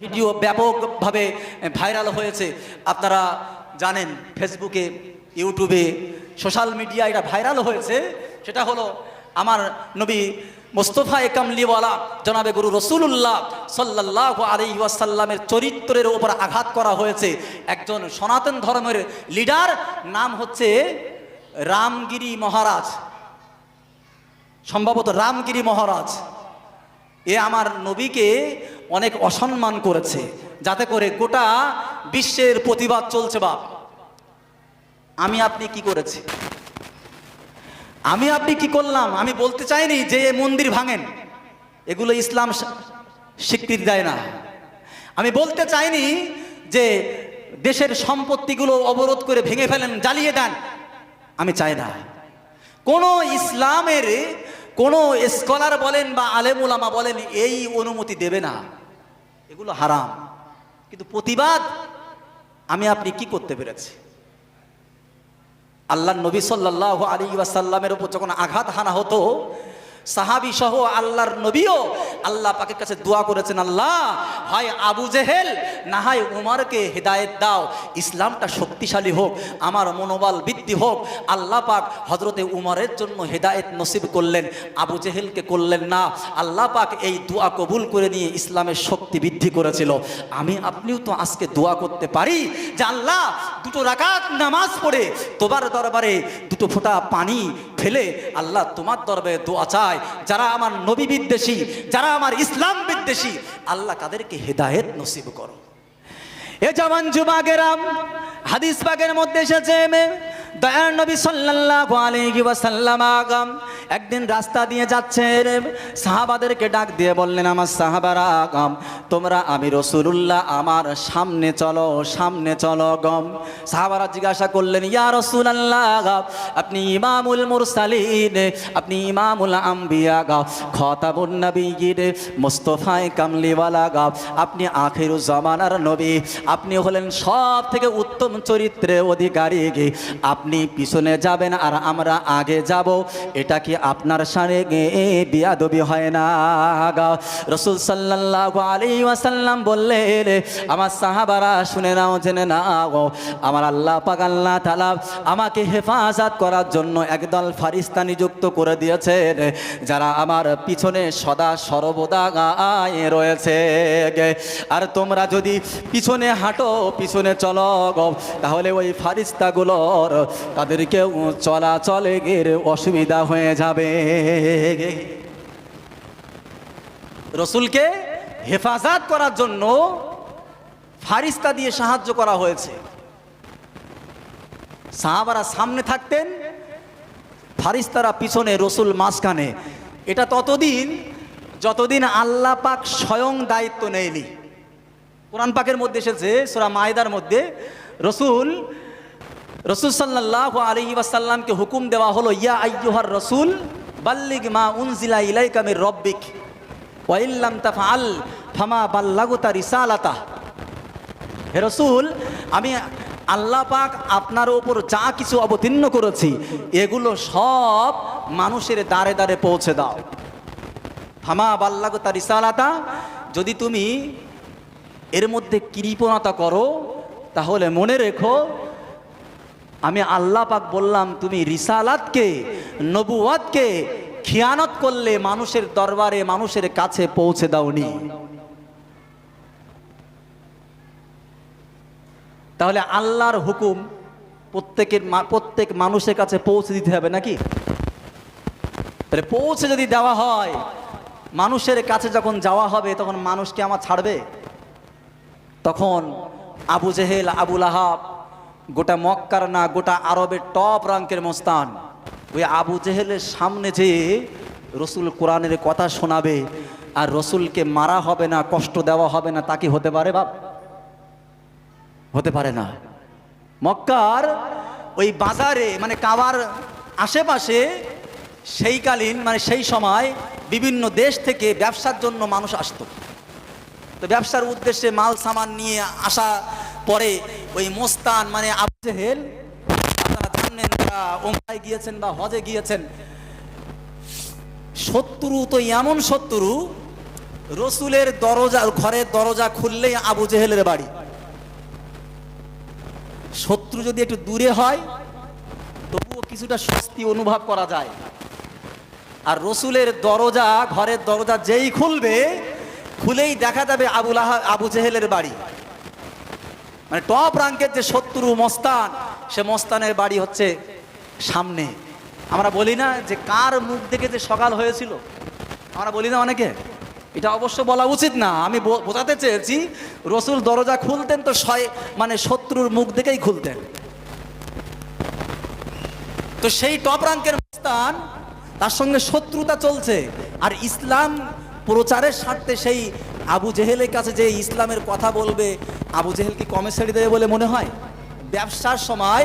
Video ব্যাপকভাবে viral হয়েছে। আপনারা জানেন, ফেসবুকে, ইউটিউবে, সোশ্যাল মিডিয়া এটা ভাইরাল হয়েছে। সেটা হলো আমার নবী মোস্তফা একামলিওয়ালা, জনাবে গুরু রসুল্লাহ সাল্লাহ আলী ওয়াসাল্লামের চরিত্রের ওপর আঘাত করা হয়েছে। একজন সনাতন ধর্মের লিডার নাম হচ্ছে রামগিরি মহারাজ। সম্ভবত রামগিরি মহারাজ। এ আমার নবীকে অনেক অসম্মান করেছে। যাতে করে গোটা বিশ্বের প্রতিবাদ চলছে বাপ। আমি আপনি কি করেছি? আমি আপনি কি করলাম? আমি বলতে চাইনি যে মন্দির ভাঙেন। এগুলো ইসলাম স্বীকৃতি দেয় না। আমি বলতে চাইনি যে দেশের সম্পত্তিগুলো অবরোধ করে ভেঙে ফেলেন, জ্বালিয়ে দেন। আমি চাই না। কোন ইসলামের কোন স্কলার বলেন বা আলেমুলামা বলেন, এই অনুমতি দেবে না। এগুলো হারাম। কিন্তু প্রতিবাদ আমি আপনি কি করতে পেরেছি? আল্লাহ নবী সাল্লাহ আলী ওয়াসাল্লামের উপর যখন আঘাত হানা হতো সাহাবি সহ আল্লাহর নবীও আল্লাহ পাকের কাছে দোয়া করেছেন, আল্লাহ, হয় আবু জেহেল, না হয় উমারকে হেদায়েত দাও। ইসলামটা শক্তিশালী হোক, আমার মনোবল বৃদ্ধি হোক। আল্লাহ পাক হজরতে উমরের জন্য হেদায়েত নসিব করলেন, আবু জেহেলকে করলেন না। আল্লাহ পাক এই দোয়া কবুল করে নিয়ে ইসলামের শক্তি বৃদ্ধি করেছিল। আমি, আপনিও তো আজকে দোয়া করতে পারি যে, আল্লাহ, দুটো রাকাত নামাজ পড়ে, তোমার দরবারে দুটো ফোঁটা পানি ফেলে, আল্লাহ, তোমার দরবারে দোয়া চায় যারা আমার নবী বিদ্বেষী, যারা আমার ইসলাম বিদ্বেষী, আল্লাহ তাদেরকে হেদায়েত নসিব করো। এ জামান জুমা গেরাম, হাদিস বাগের মধ্যে এসেছে দয়ার নবী সাল্লাল্লাহু আলাইহি ওয়াসাল্লাম আগাম একদিন রাস্তা দিয়ে যাচ্ছেন সাহাবাদেরকে ডাক দিয়ে বললেন, আমার সাহাবারা আগাম তোমরা আমি রসুলুল্লাহ, আমার সামনে চলো সামনে চলো, গম। সাহাবারা জিজ্ঞাসা করলেন, ইয়া রসুল রসুলাল্লাহ আপনি ইমামুল মুরসালিন, আপনি ইমামুল আম্বিয়া গাও খতাবুন নবীর মুস্তফায়ে কামলিওয়ালা গাও আপনি আখিরু জামানার নবী, আপনি হলেন সব থেকে উত্তম চরিত্রের অধিকারী। গে আপনি পিছনে যাবেন আর আমরা আগে যাব। এটা কি আপনার সারে গে বিয়াদবি হয় না রসুল সাল্লাল্লাহু আলাইহি ওয়াসাল্লাম বললেন, আমার সাহাবারা শুনে নাও, জেনে নাও, আমার আল্লাহ পাক আল্লাহ তাআলা আমাকে হেফাজত করার জন্য একদল ফারিস্তা নিযুক্ত করে দিয়েছেন, যারা আমার পিছনে সদা সর্বদা গায়ে রয়েছে। আর তোমরা যদি পিছনে হাঁটো, পিছনে চলো তাহলে ওই ফারিস্তাগুলোর তাদেরকেও চলাচলে অসুবিধা হয়ে যাবে। রসুলকে হেফাজত করার জন্য ফারিস্তা দিয়ে সাহায্য করা হয়েছে। সাহাবারা সামনে থাকতেন, ফারিস্তারা পিছনে, রসুল মাঝখানে। এটা ততদিন, যতদিন আল্লাহ পাক স্বয়ং দায়িত্ব নেয়নি। কোরআন পাকের মধ্যে এসেছে, সোরা মায়দার মধ্যে, রসুল রসুল সাল্লাহ আলী ওয়াসাল্লামকে হুকুম দেওয়া হলো, ইয়া আইয়ুহার রসুল, বাল্লিগ মা উনজিলা ইলাইকা মির রব্বিক ওয়াইল্লাম তাফআল ফামা বাল্লাগুতা রিসালাতা। হে রসুল, আমি আল্লাহ পাক আপনার ওপর যা কিছু অবতীর্ণ করেছি, এগুলো সব মানুষের দ্বারে দ্বারে পৌঁছে দাও। ফামা বাল্লাগুতা রিসালাতা, যদি তুমি এর মধ্যে কৃপণতা করো, তাহলে মনে রেখো আমি আল্লাহ পাক বললাম, তুমি রিসালাতকে নবুয়াতকে খিয়ানত করলে মানুষের দরবারে, মানুষের কাছে পৌঁছে দাওনি। তাহলে আল্লাহর হুকুম প্রত্যেকের প্রত্যেক মানুষের কাছে পৌঁছে দিতে হবে নাকি? তাহলে পৌঁছে যদি দেওয়া হয়, মানুষের কাছে যখন যাওয়া হবে, তখন মানুষকে আমার ছাড়বে? তখন আবু জেহেল, আবুল আহাব গোটা মক্কার না, গোটা আরবের টপ রাঙ্কের মোস্তান। ওই আবু জেহেলের সামনে যে রসুল কোরআনের কথা শোনাবে, আর রসুলকে মারা হবে না, কষ্ট দেওয়া হবে না, তা কি হতে পারে বাপ? হতে পারে না। মক্কার ওই বাজারে মানে কাবার আশেপাশে সেইকালীন মানে সেই সময় বিভিন্ন দেশ থেকে ব্যবসার জন্য মানুষ আসতো। তো ব্যবসার উদ্দেশ্যে মাল সামান নিয়ে আসা পরে ওই মোস্তান মানে আবু জেহেল আপনারা জানেন বা ওমরায় গিয়েছেন বা হজে গিয়েছেন। শত্রু তো এমন শত্রু, রসুলের দরজা, ঘরের দরজা খুললেই আবু জেহেলের বাড়ি। শত্রু যদি একটু দূরে হয়, তবুও কিছুটা স্বস্তি অনুভব করা যায়। আর রসুলের দরজা, ঘরের দরজা যেই খুলবে, খুলেই দেখা যাবে আবুল আহা, আবু জেহেলের বাড়ি। মানে টপ রাঙ্কের যে শত্রু মস্তান, সে মস্তানের বাড়ি হচ্ছে সামনে। আমরা বলি না যে কার মুখ দেখে যে সকাল হয়েছিল। আমরা বলি না অনেকে। এটা অবশ্য বলা উচিত না। আমি বোঝাতে চেয়েছি, রসুল দরজা খুলতেন তো মানে শত্রুর মুখ দেখেই খুলতেন। তো সেই টপ রাঙ্কের মস্তান, তার সঙ্গে শত্রুতা চলছে। আর ইসলাম প্রচারের স্বার্থে সেই আবু জেহেলের কাছে যে ইসলামের কথা বলবে, আবু জেহেল কি কমে ছেড়ে দেবে বলে মনে হয়? ব্যবসার সময়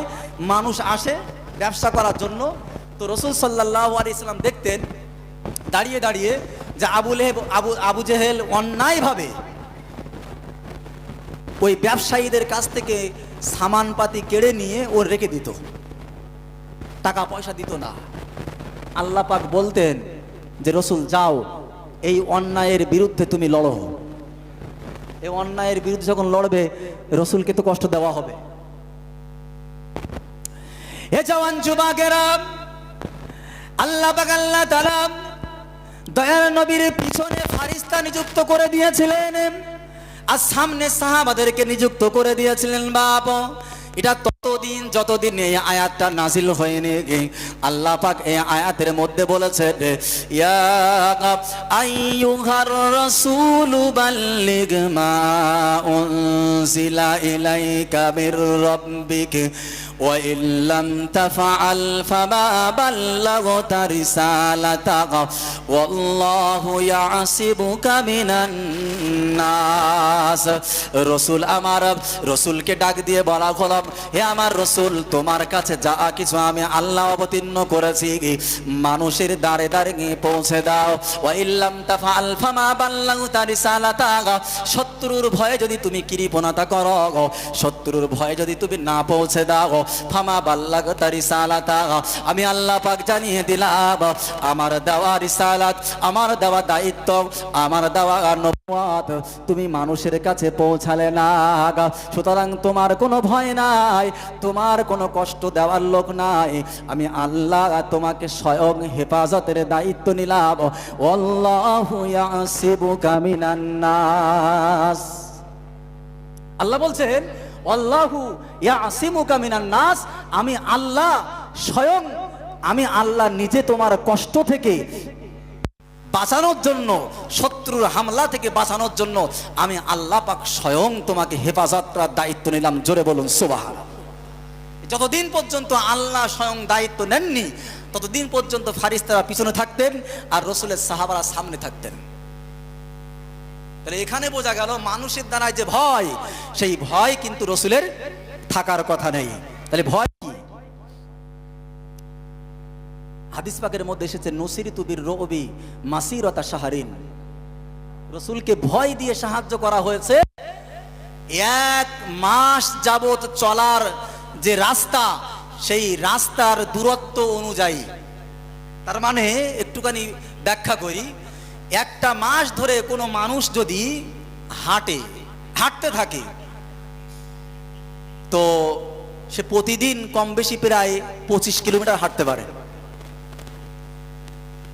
মানুষ আসে ব্যবসা করার জন্য। তো রসুল সাল্লাহ আলি ইসলাম দেখতেন, দাঁড়িয়ে দাঁড়িয়ে যে আবু লেহেব, আবু আবু জেহেল অন্যায়ভাবে ওই ব্যবসায়ীদের কাছ থেকে সামানপাতি কেড়ে নিয়ে ও রেখে দিত। টাকা পয়সা দিত না। আল্লাহ পাক বলতেন যে, রসুল, যাও, এই অন্যায়ের বিরুদ্ধে তুমি লড়ো। এই অন্যায়ের বিরুদ্ধে যখন লড়বে, রসুলকে তো কষ্ট দেওয়া হবে। এ জওয়ান যুবাকেরা, আল্লাহ আল্লাহ তারা দয়াল নবীর পিছনে ফারিস্তা নিযুক্ত করে দিয়েছিলেন, আর সামনে সাহাবাদেরকে নিযুক্ত করে দিয়েছিলেন বাপ। এটা ততদিন যতদিন এই আয়াতটা নাজিল হয়নি গে। আল্লাহ পাক এই আয়াতের মধ্যে বলেছে ইয়া আইয়ুহার রাসূল বাল্লিগ মা উনজিলা ইলাইকা মির রাব্বিক। وإن لم تفعل فما بلغت رسالته والله يعصبك من الناس রসুল আমার রসুলকে ডাক দিয়ে বলা হলো হে আমার রসুল তোমার কাছে যা কিছু আমি আল্লাহ অবতীর্ণ করেছি মানুষের দাঁড়ে দাঁড়ে গিয়ে পৌঁছে দাও ও ইল্লাম তাফাল ফামা বাল্লাগুতা রিসালাতা শত্রুর ভয়ে যদি তুমি কৃপণতা করো শত্রুর ভয়ে যদি তুমি না পৌঁছে দাও ফামা বাল্লাগ তারি সালাতা আমি আল্লাহ পাক জানিয়ে দিলাম, আমার দেওয়া রিসালাত, আমার দেওয়া দায়িত্ব, আমার দেওয়া নবুয়াত তুমি মানুষের কাছে পৌঁছালে না সুতরাং তোমার কোনো ভয় নাই, তোমার কোনো কষ্ট দেওয়ার লোক নাই। আমি আল্লাহ তোমাকে স্বয়ং হেফাজতের দায়িত্ব নিলাম। আল্লাহু বলছেন ইয়া নাস, আমি আল্লাহ স্বয়ং, আমি আল্লাহ নিজে তোমার কষ্ট থেকে বাঁচানোর জন্য, শত্রুর হামলা থেকে বাঁচানোর জন্য, আমি আল্লাহ পাক স্বয়ং তোমাকে হেফাজত করার দায়িত্ব নিলাম। জোরে বলুন সুবাহান যতদিন পর্যন্ত আল্লাহ স্বয়ং দায়িত্ব নেননি, ততদিন পর্যন্ত ফারিস্তারা পিছনে থাকতেন আর রসুলের সাহাবারা সামনে থাকতেন। তাহলে এখানে বোঝা গেল মানুষের দ্বারায় যে ভয়, সেই ভয় কিন্তু রসুলের থাকার কথা নেই। তাহলে ভয় কি? হাদিস পাকের মধ্যে এসেছে নসির তুবির রবি মাসিরতা সাহারিন রসুলকে ভয় দিয়ে সাহায্য করা হয়েছে, এক মাস যাবত চলার যে রাস্তা, সেই রাস্তার দূরত্ব অনুযায়ী। তার মানে একটুখানি ব্যাখ্যা করি একটা মাস ধরে কোনো মানুষ যদি হাঁটে, হাঁটতে থাকে, তো সে প্রতিদিন কম বেশি প্রায় পঁচিশ কিলোমিটার হাঁটতে পারে।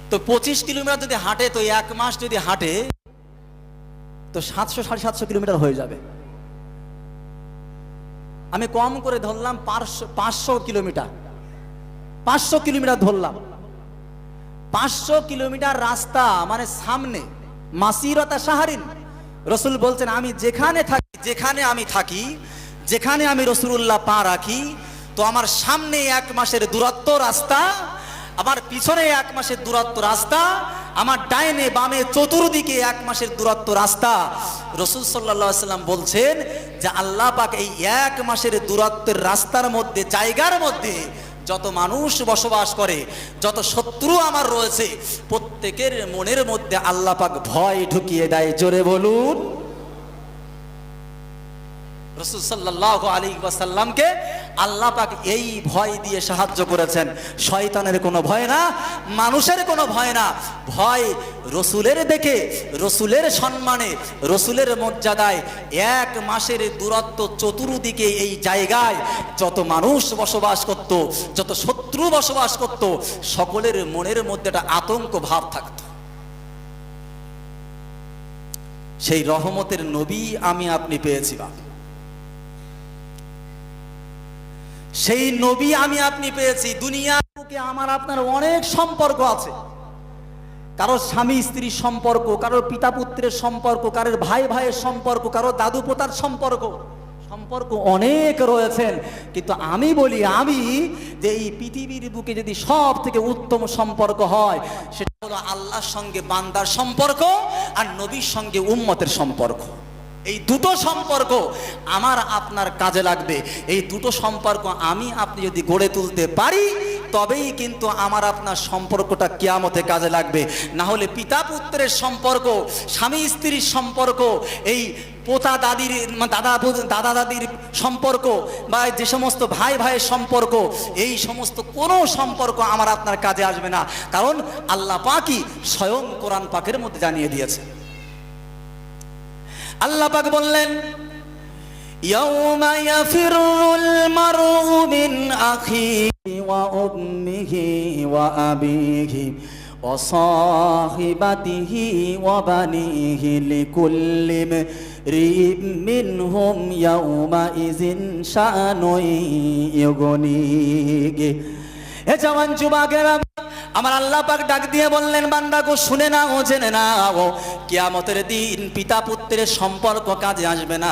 তো পঁচিশ কিলোমিটার যদি হাঁটে, তো এক মাস যদি হাঁটে, তো সাতশো, সাড়ে সাতশো কিলোমিটার হয়ে যাবে। আমি কম করে ধরলাম পাঁচশো পাঁচশো কিলোমিটার পাঁচশো কিলোমিটার ধরলাম। পাঁচশো কিলোমিটার রাস্তা মানে সামনে, মাসিরতা সাহারিন রসুল বলছেন, আমি যেখানে থাকি, যেখানে আমি থাকি, যেখানে আমি রসুল্লাহ পা রাখি, তো আমার সামনে এক মাসের দূরত্ব রাস্তা, আমার পিছনে এক মাসের দূরত্ব রাস্তা, আমার ডাইনে বামে চতুর্দিকে এক মাসের দূরত্ব রাস্তা। রসুল সাল্লা সাল্লাম বলছেন যে, আল্লাহ পাক এই এক মাসের দূরত্বের রাস্তার মধ্যে, জায়গার মধ্যে যত মানুষ বসবাস করে, যত শত্রু আমার রয়েছে, প্রত্যেকের মনের মধ্যে আল্লাপাক ভয় ঢুকিয়ে দেয়। জোরে বলুন। রসুল সাল্লাহ আলী ওয়াসাল্লামকে আল্লাহ পাক এই ভয় দিয়ে সাহায্য করেছেন। শয়তানের কোনো ভয় না, মানুষের কোনো ভয় না। ভয় রসুলের দেখে, রসুলের সম্মানে, রসুলের মর্যাদায় এক মাসের দূরত্ব চতুর্দিকে এই জায়গায় যত মানুষ বসবাস করত, যত শত্রু বসবাস করত, সকলের মনের মধ্যে একটা আতঙ্ক ভাব থাকতো। সেই রহমতের নবী আমি আপনি পেয়েছি বাপ। সেই নবী আমি আপনি পেয়েছি। দুনিয়ার বুকে আমার আপনার অনেক সম্পর্ক আছে। কারও স্বামী স্ত্রীর সম্পর্ক কারোর পিতা পুত্রের সম্পর্ক, কারোর ভাই ভাইয়ের সম্পর্ক, কারও দাদু পোতার সম্পর্ক সম্পর্ক অনেক রয়েছেন। কিন্তু আমি বলি, আমি যে এই পৃথিবীর বুকে যদি সব থেকে উত্তম সম্পর্ক হয়, সেটা হলো আল্লাহর সঙ্গে বান্দার সম্পর্ক আর নবীর সঙ্গে উম্মতের সম্পর্ক। এই দুটো সম্পর্ক আমার আপনার কাজে লাগবে। এই দুটো সম্পর্ক আমি আপনি যদি গড়ে তুলতে পারি, তবেই কিন্তু আমার আপনার সম্পর্কটা কেয়ামতে কাজে লাগবে। না হলে পিতা পুত্রের সম্পর্ক, স্বামী স্ত্রীর সম্পর্ক, এই পোতা দাদির দাদা দাদা দাদির সম্পর্ক বা যে সমস্ত ভাই ভাইয়ের সম্পর্ক, এই সমস্ত কোনো সম্পর্ক আমার আপনার কাজে আসবে না। কারণ আল্লাহ পাকই স্বয়ং কোরআন পাকের মধ্যে জানিয়ে দিয়েছে। আল্লাহ পাক বললেন, ইয়াউমা ইয়াফিরুল মারউ মিন আখিহি ওয়া উম্মিহি ওয়া আবিহি ওয়া সাহিবাতিহি ওয়া বানিহি লিকুল্লি রিব মিনহুম ইয়াউমা ইযিন শানুই ইগনিহি এ জওয়ান যুবকেরা আমার আল্লাহ পাক ডাক দিয়ে বললেন, বান্দা গো, শুনে না ও জেনে না ও কিয়ামতের দিন পিতা পুত্রের সম্পর্ক কাজে আসবে না।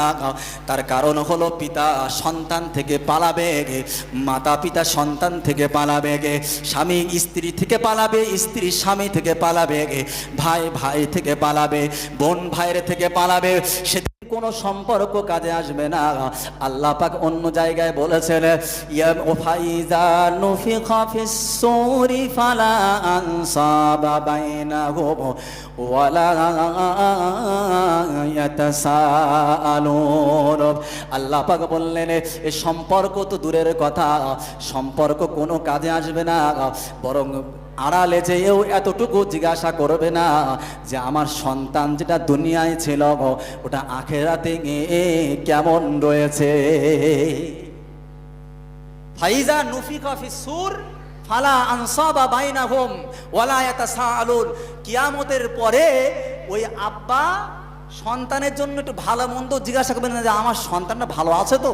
তার কারণ হলো পিতা সন্তান থেকে পালাবে গে, মাতা পিতা সন্তান থেকে পালাবে গে, স্বামী স্ত্রী থেকে পালাবে, স্ত্রী স্বামী থেকে পালাবে গে, ভাই ভাই থেকে পালাবে, বোন ভাইয়ের থেকে পালাবে, সে কোনো সম্পর্ক কাজে আসবে না। আল্লাহ পাক অন্য জায়গায় বলেছেন ইয়া ফাইজা নুফিখা ফিস সূরি ফালা আনসাবা বাইনাহুম ওয়ালা ইয়াতাসাআলুন। আল্লাহ পাক বললেন এই সম্পর্ক তো দূরের কথা। সম্পর্ক কোনো কাজে আসবে না। বরং আড়ালে যেও এতটুকু জিজ্ঞাসা করবে না যে আমার সন্তান যেটা দুনিয়ায় ছিল ওটা আখেরাতে কেমন রয়েছে? ফাইজা নুফিকা ফি সুর, ফালা আনসাবা বাইনাহুম, ওয়ালা ইয়াতাসাআলুন। কিয়ামতের পরে ওই আব্বা সন্তানের জন্য একটু ভালো মন্দ জিজ্ঞাসা করবেন না যে আমার সন্তানটা ভালো আছে তো?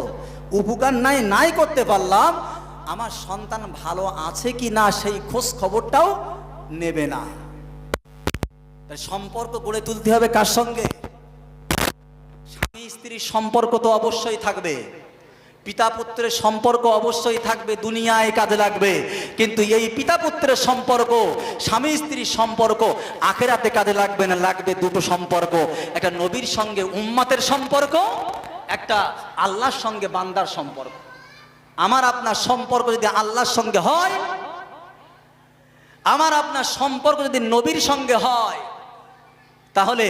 উপকার নাই নাই করতে পারলাম। আমার সন্তান ভালো আছে কি না সেই খোঁজ খবরটাও নেবে না। সম্পর্ক গড়ে তুলতে হবে কার সঙ্গে? স্বামী স্ত্রীর সম্পর্ক তো অবশ্যই থাকবে। পিতা পুত্রের সম্পর্ক অবশ্যই থাকবে, দুনিয়ায় কাজে লাগবে। কিন্তু এই পিতা পুত্রের সম্পর্ক, স্বামী স্ত্রীর সম্পর্ক আখেরাতে কাজে লাগবে না, লাগবে দুটো সম্পর্ক। একটা নবীর সঙ্গে উম্মাতের সম্পর্ক, একটা আল্লাহর সঙ্গে বান্দার সম্পর্ক। আমার আপনার সম্পর্ক যদি আল্লাহর সঙ্গে হয়, আমার আপনার সম্পর্ক যদি নবীর সঙ্গে হয়, তাহলে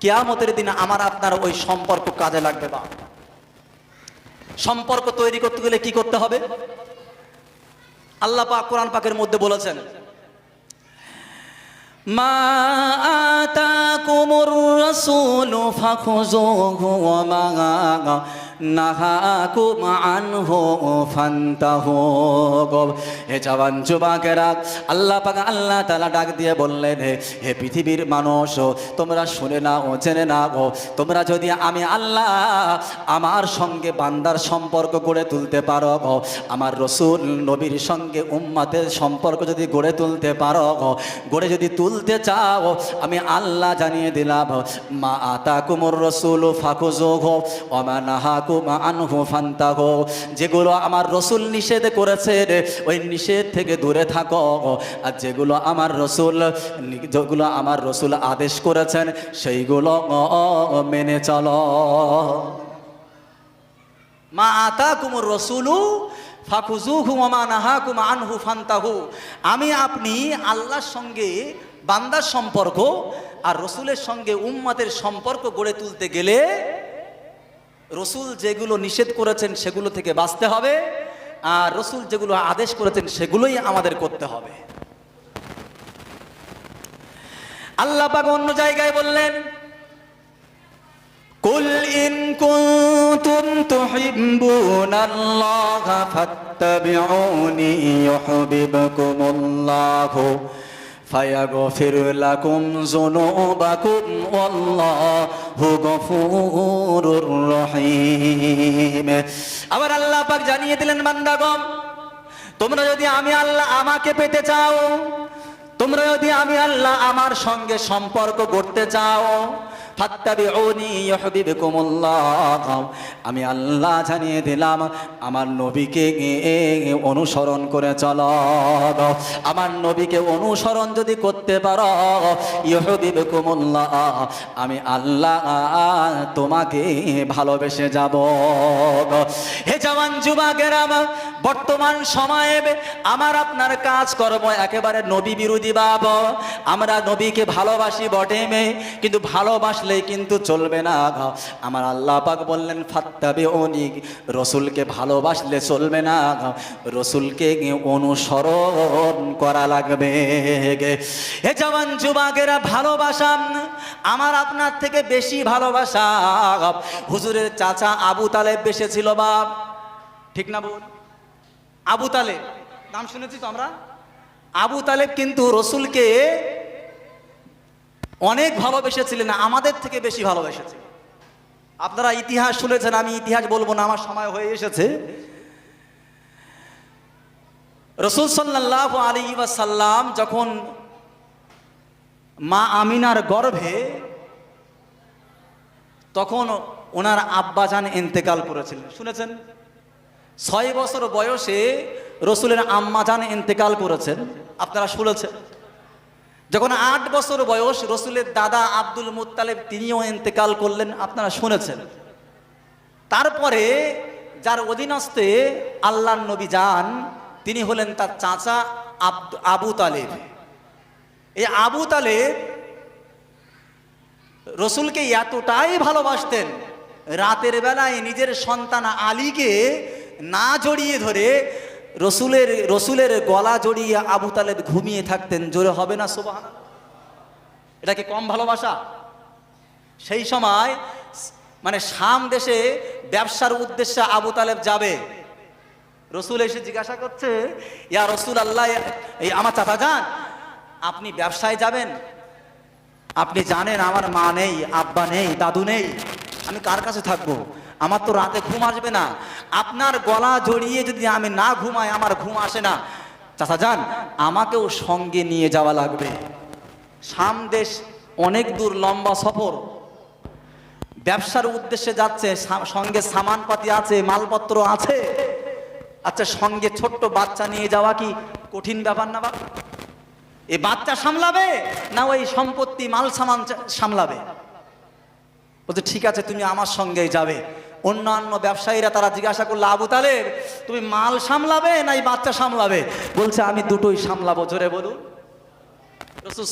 কেয়ামতের দিন আমার আপনার ওই সম্পর্ক কাজে লাগবে বা সম্পর্ক তৈরি করতে গেলে কি করতে হবে? আল্লাহ পাক কোরআন পাকের মধ্যে বলেছেন, মা আতাকুমুর রাসূলু ফাখুযুহু ওয়া মা নাহাকুম আনহু ফান্তাহু হে জওয়ান যুবকেরা, আল্লাহ পাক আল্লাহ তাআলা ডাক দিয়ে বললেন, হে পৃথিবীর মানুষ, তোমরা শুনে নাও, জেনে নাও, তোমরা যদি আমি আল্লাহ আমার সঙ্গে বান্দার সম্পর্ক গড়ে তুলতে পারো, আমার রসুল নবীর সঙ্গে উম্মাতের সম্পর্ক যদি গড়ে তুলতে পারো, গড়ে যদি তুলতে চাও, আমি আল্লাহ জানিয়ে দিলাম, মা আতা কুমুর রসুল ফাকুজোগ অমা যেগুলো আমার রসুল নিষেধ করেছে ওই নিষেধ থেকে দূরে থাকো। আর যেগুলো আমার রসুল যেগুলো আমার রসুল আদেশ করেছেন, সেইগুলো মেনে চলো। মা আতা কুমুর রসুলু আনহু ফান্তাহু। আমি আপনি আল্লাহর সঙ্গে বান্দার সম্পর্ক আর রসুলের সঙ্গে উম্মাতের সম্পর্ক গড়ে তুলতে গেলে রসুল যেগুলো নিষেধ করেছেন সেগুলো থেকে বাঁচতে হবে, আর রসুল যেগুলো আদেশ করেছেন সেগুলোই আমাদের করতে হবে। আল্লাহ পাক অন্য জায়গায় বললেন, কুল ইন কুনতুম তুহিব্বুনাল্লাহ ফাত্তাবিউনি ইউহিব্বুকুমুল্লাহু। ফায়াগফির লাকুম যুনুবাকুম ওয়াল্লাহু গফুরুর রহিম। আবার আল্লাহ পাক জানিয়ে দিলেন, বান্দাগণ, তোমরা যদি আমি আল্লাহ আমাকে পেতে চাও, তোমরা যদি আমি আল্লাহ আমার সঙ্গে সম্পর্ক করতে চাও আমি আল্লাহ জানিয়ে দিলাম, আমার নবীকে অনুসরণ করে চলো। আমার নবীকে অনুসরণ যদি করতে পারো, ইউহিব্বুকুমুল্লাহ, আমি আল্লাহ তোমাকে ভালোবেসে যাব। হে জওয়ান যুবকেরা বর্তমান সময়ে আমার আপনার কাজ কর্ম একেবারে নবী বিরোধী বাব। আমরা নবীকে ভালোবাসি বটে মেয়ে কিন্তু ভালোবাসলেই কিন্তু চলবে না আমার আল্লাহ পাক বললেন ফাত্তাবে অনিক রসুলকে ভালোবাসলে চলবে না রসুলকে অনুসরণ করা লাগবে হে জওয়ান যুবকেরা ভালোবাসা আমার আপনার থেকে বেশি ভালোবাসা হুজুরের চাচা আবু তালেব বেশি ছিল বাপ ঠিক না বল আবু তালেব, নাম শুনেছি তো আমরা? আবু তালেব কিন্তু রসুলকে অনেক ভালোবেসেছিলেন, আমাদের থেকে বেশি ভালোবেসেছে। আপনারা ইতিহাস শুনেছেন, আমি ইতিহাস বলব না, আমার সময় হয়ে এসেছে। রসুল সাল্লাহ আলী সাল্লাম যখন মা আমিনার গর্ভে, তখন ওনার আব্বাজান ইন্তেকাল করেছিলেন। শুনেছেন? ছয় বছর বয়সে রসুলের আম্মাজান ইন্তেকাল করেছেন। আপনারা শুনেছেন? যখন আট বছর বয়স রসুলের দাদা আব্দুল মুত্তালেব, তিনিও ইন্তেকাল করলেন, আপনারা শুনেছেন। তারপরে যার অধীনস্থে আল্লাহ নবী যান, তিনি হলেন তার চাচা আবু তালেব। এই আবু তালেব রসুলকে এতটাই ভালোবাসতেন, রাতের বেলায় নিজের সন্তান আলীকে না জড়িয়ে ধরে রসুলের রসুলের গলা জড়িয়ে আবু তালেব ঘুমিয়ে থাকতেন। জোরে হবে না সুবাহ এটা কি কম ভালোবাসা? সেই সময় মানে শাম দেশে ব্যবসার উদ্দেশ্যে আবু তালেব যাবে। রসুল এসে জিজ্ঞাসা করছে, ইয়া রসুল আল্লাহ এই আমার চাচা যান, আপনি ব্যবসায় যাবেন? আপনি জানেন আমার মা নেই, আব্বা নেই, দাদু নেই, আমি কার কাছে থাকব? আমার তো রাতে ঘুম আসবে না। আপনার গলা জড়িয়ে যদি আমি না ঘুমাই, আমার ঘুম আসে না। চাচা যান, আমাকেও সঙ্গে নিয়ে যাওয়া লাগবে। সামদেশ অনেক দূর, লম্বা সফর। ব্যবসার উদ্দেশ্যে যাচ্ছে সঙ্গে সামানপাতি আছে, মালপত্র আছে। আচ্ছা সঙ্গে ছোট্ট বাচ্চা নিয়ে যাওয়া কি কঠিন ব্যাপার না বাবা এ বাচ্চা সামলাবে না ওই সম্পত্তি, মাল সামান সামলাবে? বলছে, ঠিক আছে, তুমি আমার সঙ্গেই যাবে। অন্যান্য ব্যবসায়ীরা তারা জিজ্ঞাসা করল, আবু তালেব, তুমি মাল সামলাবে না এই বাচ্চা সামলাবে? বলছে, আমি দুটোই সামলাবো, জোরে বলুন। রসুল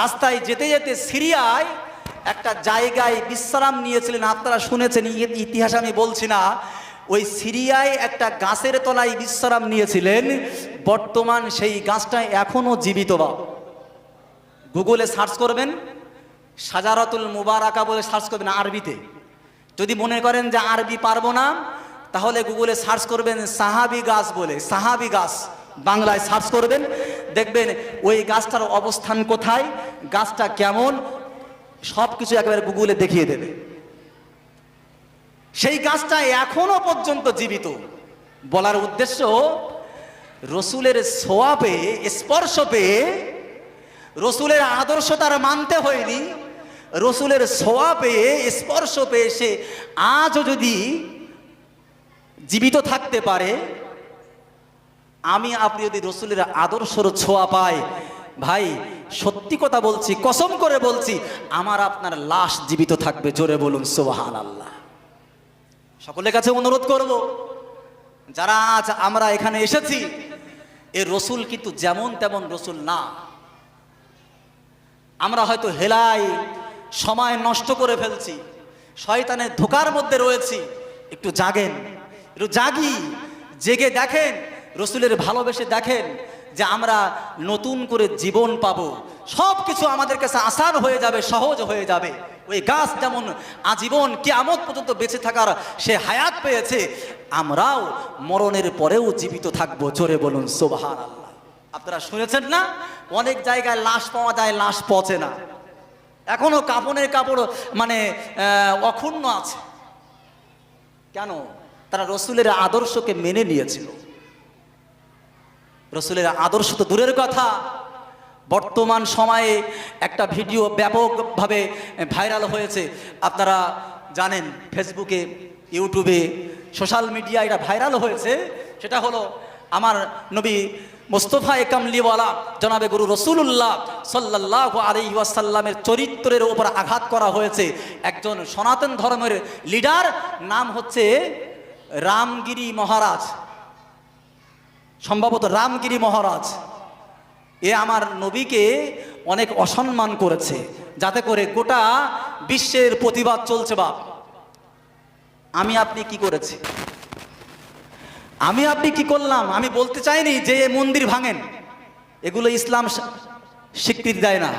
রাস্তায় যেতে যেতে সিরিয়ায় একটা জায়গায় বিশ্রাম নিয়েছিলেন। আপনারা শুনেছেন ইতিহাস আমি বলছি না, ওই সিরিয়ায় একটা গাছের তলায় বিশ্রাম নিয়েছিলেন। বর্তমান সেই গাছটা এখনও জীবিত বা গুগলে সার্চ করবেন সাজারাতুল মুবারাকা বলে সার্চ করবেন আরবিতে। যদি মনে করেন যে আরবি পারব না, তাহলে গুগলে সার্চ করবেন সাহাবি গাছ বলে, সাহাবি গাছ বাংলায় সার্চ করবেন। দেখবেন ওই গাছটার অবস্থান কোথায়, গাছটা কেমন সব কিছু একেবারে গুগলে দেখিয়ে দেবে। সেই গাছটা এখনও পর্যন্ত জীবিত। বলার উদ্দেশ্য, রসুলের ছোঁয়া পেয়ে স্পর্শ পেয়ে রসুলের আদর্শ তার মানতে হয়নি রসুলের ছোঁয়া পেয়ে, স্পর্শ পেয়ে সে আজও যদি জীবিত থাকতে পারে, আমি, আপনি যদি রসুলের আদর্শর ছোঁয়া পাই ভাই, সত্যি কথা বলছি, কসম করে বলছি, আমার আপনার লাশ জীবিত থাকবে, জোরে বলুন সোহান আল্লাহ সকলের কাছে অনুরোধ করব, যারা আজ আমরা এখানে এসেছি, এ রসুল কিন্তু যেমন তেমন রসুল না। আমরা হয়তো হেলাই সময় নষ্ট করে ফেলছি। শয়তানের ধোকার মধ্যে রয়েছি। একটু জাগেন। একটু জাগি। জেগে দেখেন। রসুলের ভালোবেসে দেখেন যে আমরা নতুন করে জীবন পাবো। সব কিছু আমাদের কাছে আসান হয়ে যাবে, সহজ হয়ে যাবে। ওই গাছ যেমন আজীবন কেয়ামত পর্যন্ত বেঁচে থাকার সে হায়াত পেয়েছে, আমরাও মরণের পরেও জীবিত থাকব। জোরে বলুন সোবাহান আল্লাহ আপনারা শুনেছেন না? অনেক জায়গায় লাশ পাওয়া যায়, লাশ পচে না। এখনও কাপড়ের কাপড় মানে অক্ষুণ্ণ আছে। কেন? তারা রসুলের আদর্শকে মেনে নিয়েছিল। রসুলের আদর্শ তো দূরের কথা। বর্তমান সময়ে একটা ভিডিও ব্যাপকভাবে ভাইরাল হয়েছে। আপনারা জানেন, ফেসবুকে, ইউটিউবে, সোশ্যাল মিডিয়া এটা ভাইরাল হয়েছে। সেটা হলো আমার নবী মোস্তফা একামলিওয়ালা জনাবে গুরু রসুল্লাহ সাল্লাহ আলী ওয়াসাল্লামের চরিত্রের ওপর আঘাত করা হয়েছে। একজন সনাতন ধর্মের লিডার নাম হচ্ছে রামগিরি মহারাজ। সম্ভবত রামগিরি মহারাজ। এ আমার নবীকে অনেক অসম্মান করেছে, যাতে করে গোটা বিশ্বের প্রতিবাদ চলছে বাপ। আমি আপনি কি করেছি? আমি আপনি কি করলাম? আমি বলতে চাইনি যে মন্দির ভাঙেন। এগুলো ইসলাম স্বীকৃতি দেয় না।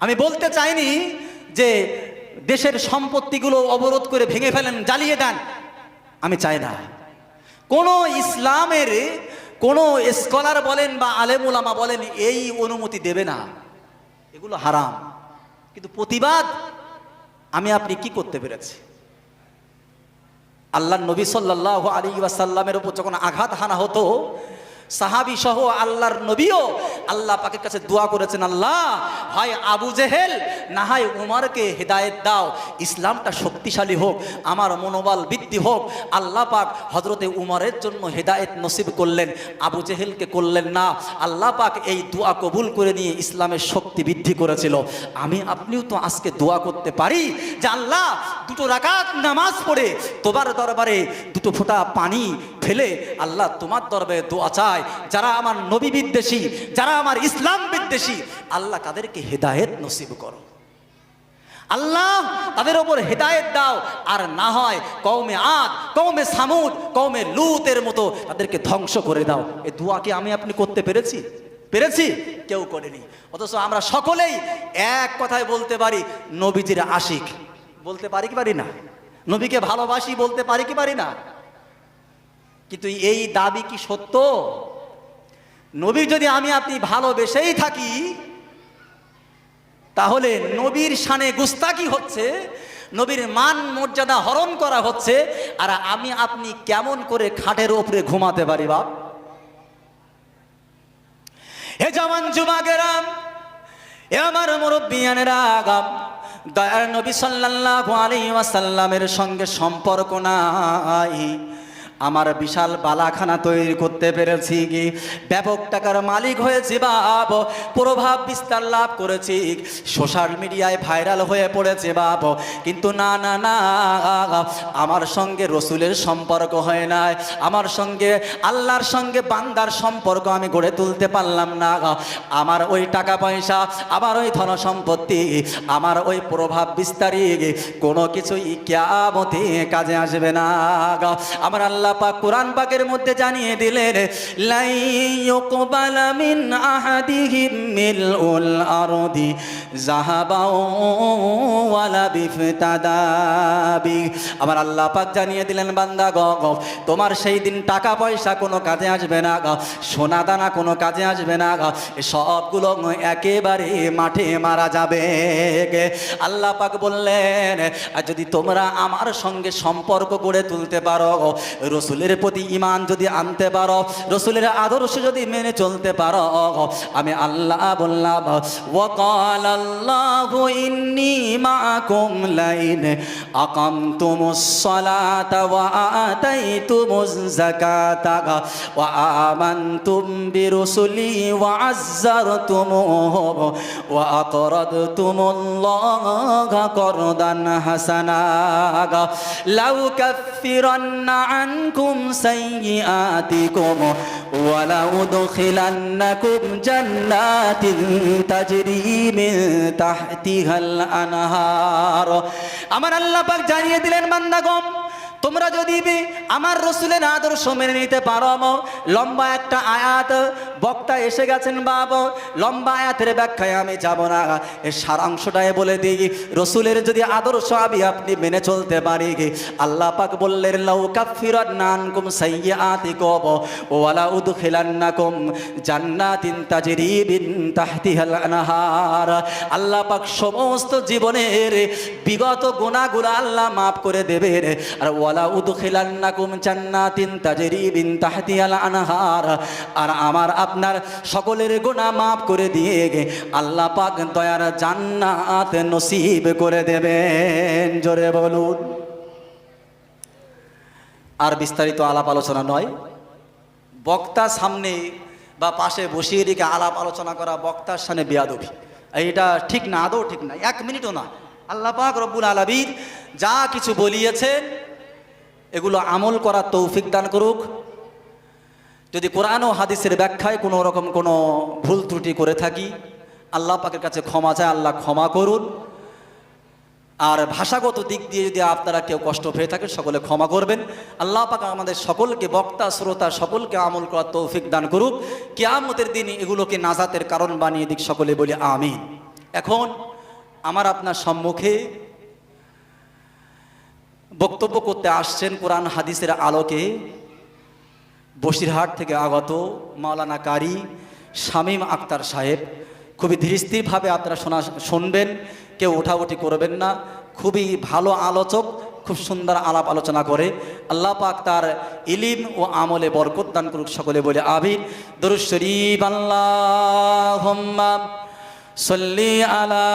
আমি বলতে চাইনি যে দেশের সম্পত্তিগুলো অবরোধ করে ভেঙে ফেলেন, জ্বালিয়ে দেন। আমি চাই না। কোনো ইসলামের কোনো স্কলার বলেন বা আলেমুলামা বলেন, এই অনুমতি দেবে না। এগুলো হারাম। কিন্তু প্রতিবাদ আমি আপনি কি করতে পেরেছি? আল্লাহ নবী সাল্লাহ আলী ওয়াসাল্লামের উপর যখন আঘাত হানা হতো সাহাবি সহ আল্লাহর নবীও আল্লাহ পাকের কাছে দোয়া করেছেন, আল্লাহ, হয় আবু জেহেল, না হয় উমারকে হেদায়েত দাও, ইসলামটা শক্তিশালী হোক, আমার মনোবল বৃদ্ধি হোক, আল্লাহ পাক হজরতে উমরের জন্য হেদায়েত নসিব করলেন, আবু জেহেলকে করলেন না, আল্লাহ পাক এই দোয়া কবুল করে নিয়ে ইসলামের শক্তি বৃদ্ধি করেছিল। আমি, আপনিও তো আজকে দোয়া করতে পারি যে, আল্লাহ, দুটো রাকাত নামাজ পড়ে, তোমার দরবারে দুটো ফোঁটা পানি ফেলে, আল্লাহ তোমার দরবারে দোয়া চায় যারা আমার নবী বিদ্বেষী, যারা আমার ইসলাম বিদ্বেষী, আল্লাহ তাদেরকে হেদায়েত নসিব করো। আল্লাহ তাদের ওপর হেদায়েত দাও, আর না হয় কৌমে আদ কৌমে সামুদ কৌমে লুতের মতো তাদেরকে ধ্বংস করে দাও। এই দোয়া কি আমি আপনি করতে পেরেছি? পেরেছি? কেউ করেনি। অথচ আমরা সকলেই এক কথায় বলতে পারি, নবীজির আশিক। বলতে পারি কি পারি না? নবীকে ভালোবাসি বলতে পারি কি পারি না? কিন্তু এই দাবি কি সত্য? নবী যদি আমি আপনি ভালোবেসেই থাকি, তাহলে নবীর শানে গুস্তাকি হচ্ছে, নবীর মান মর্যাদা হরণ করা হচ্ছে, আর আমি আপনি কেমন করে খাটের ওপরে ঘুমাতে পারি বাপ? হে জওয়ান যুবাকেরাম এ আমার মুরব্বিয়ানেরা আগাম, দয়ার নবী সাল্লাল্লাহু আলাইহি ওয়াসাল্লামের সঙ্গে সম্পর্ক নাই। আমার বিশাল বালাখানা তৈরি করতে পেরেছি কি? ব্যাপক টাকার মালিক হয়েছি বাপ প্রভাব বিস্তার লাভ করেছি সোশ্যাল মিডিয়ায় ভাইরাল হয়ে পড়েছে বাপ কিন্তু না না না, আমার সঙ্গে রসুলের সম্পর্ক হয় নাই। আমার সঙ্গে, আল্লাহর সঙ্গে বান্দার সম্পর্ক আমি গড়ে তুলতে পারলাম না। আমার ওই টাকা পয়সা, আমার ওই ধন সম্পত্তি, আমার ওই প্রভাব বিস্তারী কোনো কিছুই কেয়ামতে কাজে আসবে না। আমার আল্লাহ পাক কোরআন পাকের মধ্যে জানিয়ে দিলেন লাই ইউকবালা মিন আহাদিহিম মিলউল আরদি যাহাবাও ওয়ালা বিফতাদাবি আমার আল্লাহ পাক জানিয়ে দিলেন, বান্দা গ তোমার সেই দিন টাকা পয়সা কোনো কাজে আসবে না সোনা দানা কোনো কাজে আসবে না সবগুলো একেবারে মাঠে মারা যাবে আল্লাহ পাক বললেন, আর যদি তোমরা আমার সঙ্গে সম্পর্ক গড়ে তুলতে পারো রসুলের প্রতি ইমান যদি আনতে পারো, রসুলের আদর্শ যদি মেনে চলতে পারো, আমি আল্লাহ বললাম ওয়াকাল আল্লাহু ইন্নী মাআকুম লাইন, আকামতুমুস সালাতা ওয়া আতাইতুমুজ যাকাতা, ওয়া আমানতুম বিরুসুলি ওয়া আযযারতুমুহু ওয়া আকরাদতুমুল্লাহা করদান হাসানা লাউ কাফিরান্না আনকুম عنكم سيئاتكم ولأدخلنكم جنات تجري من تحتها الأنهار আমার আল্লাহ পাক জানিয়ে দিলেন বান্দাগণ তোমরা যদি আমার রসুলের আদর্শ মেনে নিতে পারো লম্বা একটা আয়াত, বক্তা এসে গেছেন বাবা, লম্বা আয়াতের ব্যাখ্যায় আমি যাব না। এর সারাংশটাই বলে দিই, রসুলের যদি আদর্শ আমি আপনি মেনে চলতে পারি, আল্লাহ পাক বললেন, লাউ কাফিরাত নানকুম সাইয়্যাতিকুম ওয়ালা উদখিলান্নাকুম জান্নাতিন তাজরি বিন তাহতিহাল আনহার। আল্লাহ পাক সমস্ত জীবনের বিগত গুনাহগুলো আল্লাহ মাফ করে দেবেন। আর আর আমার আপনার সকলের গুনাহ মাফ করে দিয়ে আল্লাহ পাক দয়ার জান্নাত নসিব করে দেবেন। জোরে বলুন। আর বিস্তারিত আলাপ আলোচনা নয়। বক্তা সামনে বা পাশে বসিয়ে রেখে আলাপ আলোচনা করা বক্তার সামনে বেয়াদবি। এটা ঠিক না, আদৌ ঠিক না, এক মিনিটও না। আল্লাহ রব্বুল যা কিছু বলিয়েছেন এগুলো আমল করার তৌফিক দান করুক। যদি কোরআন ও হাদিসের ব্যাখ্যায় কোনো রকম কোনো ভুল ত্রুটি করে থাকি, আল্লাহ পাকের কাছে ক্ষমা চায়, আল্লাহ ক্ষমা করুন। আর ভাষাগত দিক দিয়ে যদি আপনারা কেউ কষ্ট পেয়ে থাকেন, সকলে ক্ষমা করবেন। আল্লাহ পাক আমাদের সকলকে, বক্তা, শ্রোতা, সকলকে আমল করার তৌফিক দান করুক। কেয়ামতের দিন এগুলোকে নাজাতের কারণ বানিয়ে দিক, সকলে বলি আমিন। এখন আমার আপনার সম্মুখে বক্তব্য করতে আসছেন কোরআন হাদিসের আলোকে বসিরহাট থেকে আগত মাওলানা কারি শামীম আক্তার সাহেব। খুবই ধীরস্থিরভাবে আপনারা শোনা, শুনবেন, কেউ ওঠাউঠি করবেন না। খুবই ভালো আলোচক, খুব সুন্দর আলাপ আলোচনা করে। আল্লাহ পাক তার ইলিম ও আমলে বরকত দান করুক সকলে বলে আবির দরুদ শরীফ আল্লাহ সল্লি আলা